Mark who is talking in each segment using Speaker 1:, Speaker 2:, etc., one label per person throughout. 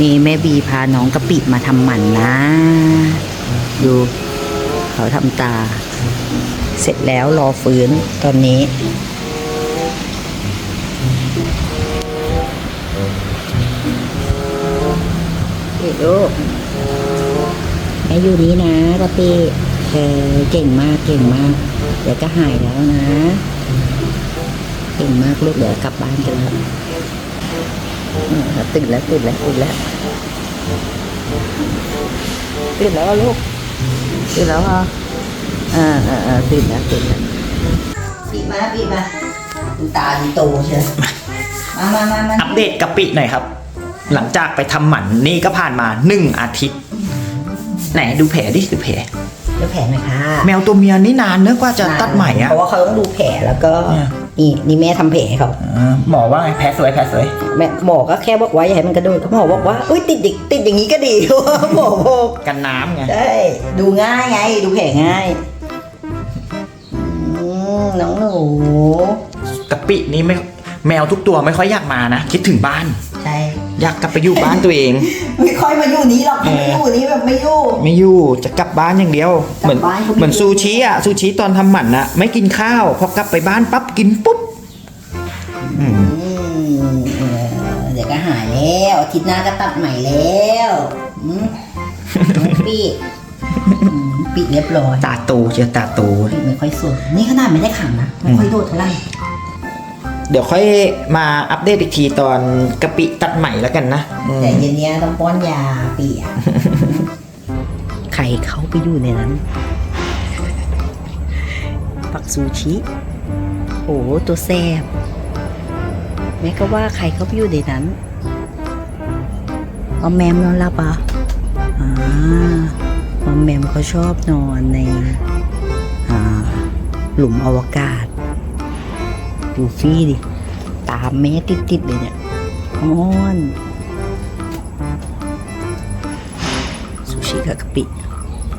Speaker 1: นี่แม่บีพาน้องกะปิมาทำหมันนะ ดูเขาทำตา เสร็จแล้วรอฟื้นตอนนี้ เด็กลูกแม่อยู่นี้นะกะปิเออเก่งมากเก่งมาก เดี๋ยวก็หายแล้วนะ เก่งมากลูกเดี๋ยวกลับบ้านกันแล้วอืม ตื่นแล้วตื่นแล้วตื่นแล้วตื่นแล้วลูกตื่นแล้วเหรออ่าอ่าอ่าตื่นแล้วตื่นแล้วปีมาปีมาตาดีโตเชียวมามามามา
Speaker 2: อัปเดตกะปิหน่อยครับ หลังจากไปทำหมันนี่ก็ผ่านมาหนึ่งอาทิตย์ ไหนดูแผลดิดูแผล
Speaker 1: เดี๋ยวแผลหน่อยค่ะ
Speaker 2: แมวตัวเมียนี่นานเนอะกว่าจะตัดใหม่อะ
Speaker 1: เพราะว่าเขาต้องดูแผลแล้วก็
Speaker 2: เนี่ย
Speaker 1: นี่นี่แม่ทำแผลให้เขา
Speaker 2: อ่าหมอว่าไงแผลสวยแผลสวย
Speaker 1: แม่หมอก็แค่บอกว่าอย่าให้มันกระโดดเขาหมอบอกว่าอุ้ยติดอย่างติดอย่างนี้ก็ดี หมอบอก
Speaker 2: กันน้ำไง
Speaker 1: ใช่ดูง่ายไง ดูแผลง่ายอืมน้องหนู
Speaker 2: กะปินี่ไม่แมวทุกตัวไม่ค่อยอยากมานะ คิดถึงบ้าน
Speaker 1: ใช่
Speaker 2: อยากกลับไปอยู่บ้านตัวเอง
Speaker 1: ไม่ค่อยมาอยู่นี้หรอก
Speaker 2: เออ
Speaker 1: ไม่อยู่นี้แบบไม่อยู่
Speaker 2: ไม่อยู่จะกลับบ้านอย่างเดียว
Speaker 1: กลับ
Speaker 2: เหมือน
Speaker 1: บ้านก็ไม่
Speaker 2: เหมือน
Speaker 1: อยู่
Speaker 2: ซูชิอะซูชิตอนทำหมันอะไม่กินข้าวพอกลับไปบ้านปั๊บกินปุ๊บอืม
Speaker 1: อืมเออเดี๋ยวก็หายแล้วอาทิตย์หน้าก็ตัดใหม่แล้วอืมน้องปีอืมปีเรียบร้อย
Speaker 2: ตาโตเชียวตาโต
Speaker 1: ปีไม่ค่อยสวยนี่ขนาดไม่ได้ขังนะไม่ค่อยโดดเท่าไหร่
Speaker 2: เดี๋ยวค่อยมาอัปเดตอีกทีตอนกะปิตัดใหม่แล้วกันนะอืม
Speaker 1: แต่เย็นเนี้ยต้องป้อนยาเปียกไข่เขาไปอยู่ในนั้น ปักซูชิ โอ้ตัวแซบแม่ก็ว่าไข่เขาไปอยู่ในนั้นออมแมมนอนหลับอะอ่าออมแมมเขาชอบนอนใน อ่า หลุมอวกาศ ดูฟี่ดิ ตามแม่ติดๆเลยเนี่ยอ้อนซูชิกับกะปิ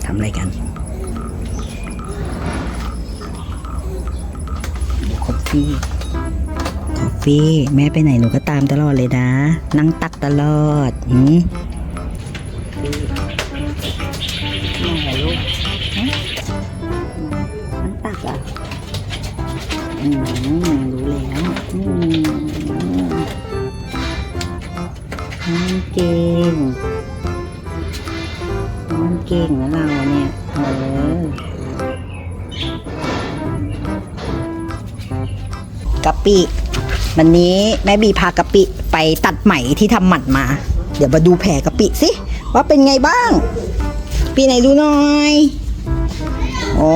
Speaker 1: ทำอะไรกันคอฟฟี่คอฟฟี่ แม่ไปไหนหนูก็ตามตลอดเลยนะ นั่งตักตลอดอืม เก่งมันเก่งนะเราเนี่ยเออกะปิวันนี้แม่บีพากะปิไปตัดไหมที่ทำหมันมา เดี๋ยวมาดูแผลกะปิสิว่าเป็นไงบ้าง ปีไหนดูหน่อย โอ้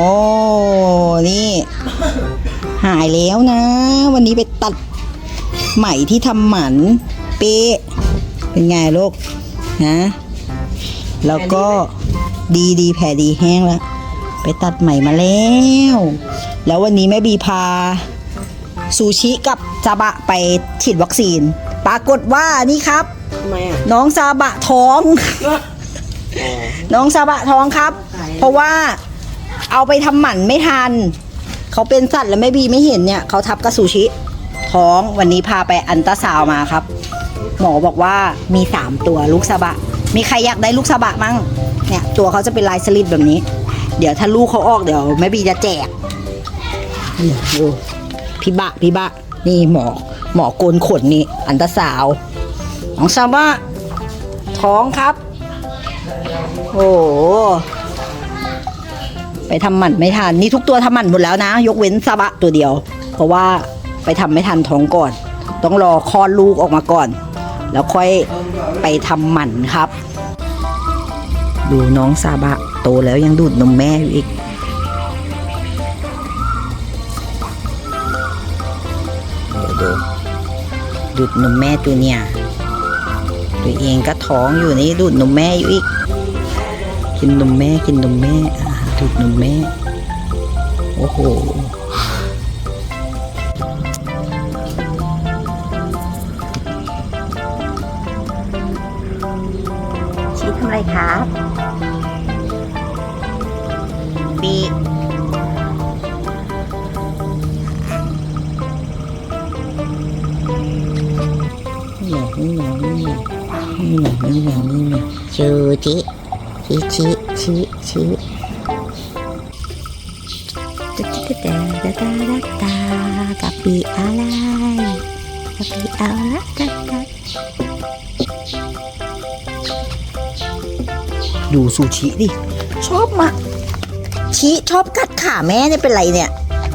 Speaker 1: นี่ หายแล้วนะ วันนี้ไปตัดไหมที่ทำหมันเป๊ะ เป็นไงลูกฮะแล้วก็ดีดีแผลดีแห้งแล้ว ไปตัดไหมมาแล้ว แล้ววันนี้แม่บีพาซูชิกับซาบะไปฉีดวัคซีน ปรากฏว่านี่ครับ
Speaker 3: ทำไมอะ
Speaker 1: น้องซาบะท้อง น้องซาบะท้องครับ เพราะว่าเอาไปทำหมันไม่ทัน เขาเป็นสัตว์แล้วไม่บีไม่เห็นเนี่ย เขาทับกับซูชิ ท้องวันนี้พาไปอันตราซาวน์มาครับ หมอบอกว่ามีสามตัวลูกซาบะ มีใครอยากได้ลูกซาบะมั่งเนี่ยตัวเขาจะเป็นลายสลิดแบบนี้ เดี๋ยวถ้าลูกเขาออกเดี๋ยวแม่บีจะแจกนี่ดูพี่บะพี่บะ นี่หมอหมอโกนขนนี่อันตราซาวน้องซาบะท้องครับ โอ้ไปทำหมันไม่ทันนี่ทุกตัวทำหมันหมดแล้วนะ ยกเว้นซาบะตัวเดียว เพราะว่าไปทำไม่ทันท้องก่อน ต้องรอคลอดลูกออกมาก่อน แล้วค่อยไปทำหมันครับ ดูน้องซาบะโตแล้วยังดูดนมแม่อยู่อีกดูดูดนมแม่ตัวเนี่ยตัวเองก็ท้องอยู่นี่ดูดนมแม่อยู่อีก กินนมแม่กินนมแม่ดูดนมแม่ โอ้โหำอะไรครับปีนี่เหรอนี่เหรอนี่ไงนี่นี่ชูชิชิชิชิชิตะตะตะตะตะตะกะปิอะไรกะปิเอาละตะตะ ดูซูชิดิ ชอบมากชิชอบกัดขาแม่เนี่ยเป็นไรเนี่ย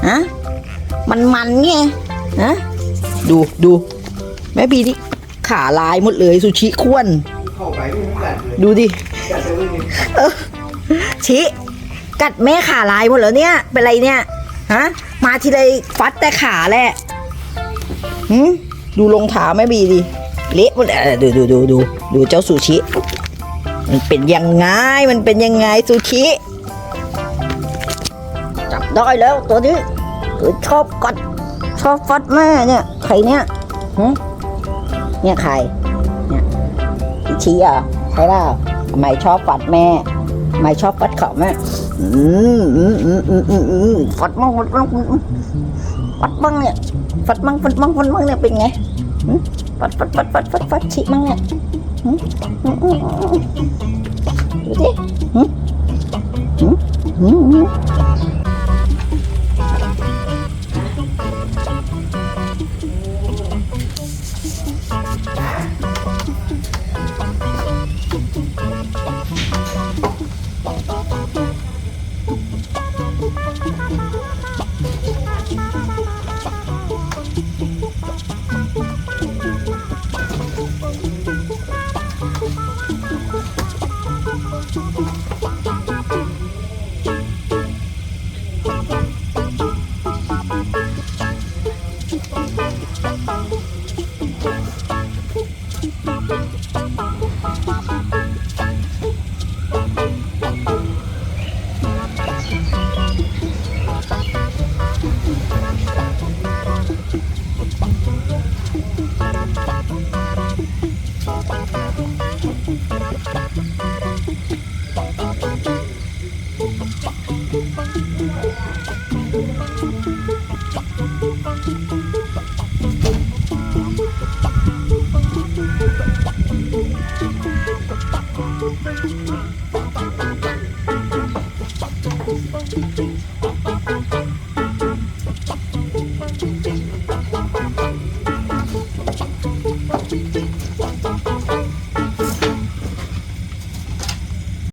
Speaker 1: ฮะมันมันๆไงฮะดูดูแม่บีดิขาลายหมดเลยซูชิข้วน
Speaker 3: เข้าไปไม่รู้กันเลย
Speaker 1: ดูดิ
Speaker 3: กัดเลยนี่
Speaker 1: ชิกัดแม่ขาลายหมดแล้วเนี่ย เป็นไรเนี่ยฮะมาทีไรฟัดแต่ขาแหละหืมดูรองเท้าแม่บีดิเละหมดเลยเออดูดูดูดูดูเจ้าซูชิ มันเป็นยังไง มันเป็นยังไงซูชิ จับได้แล้วตัวนี้เออชอบกัดชอบฟัดแม่เนี่ยใครเนี่ยเนี่ยใครเนี่ยชิเหรอะใช่เปล่าทำไมชอบฟัดแม่ทำไมชอบฟัดเขาแม่อืมอืมอืมอืมอืมฟัดมั่งฟัดมั่งฟัดมั่งเนี่ยฟัดมั่งฟัดมั่งฟัดมั่งเนี่ยเป็นไงฟัดฟัดฟัดฟัดฟัดฟัดชิมั่งเนี่ย หืมอืม Tum, tum,
Speaker 3: tum.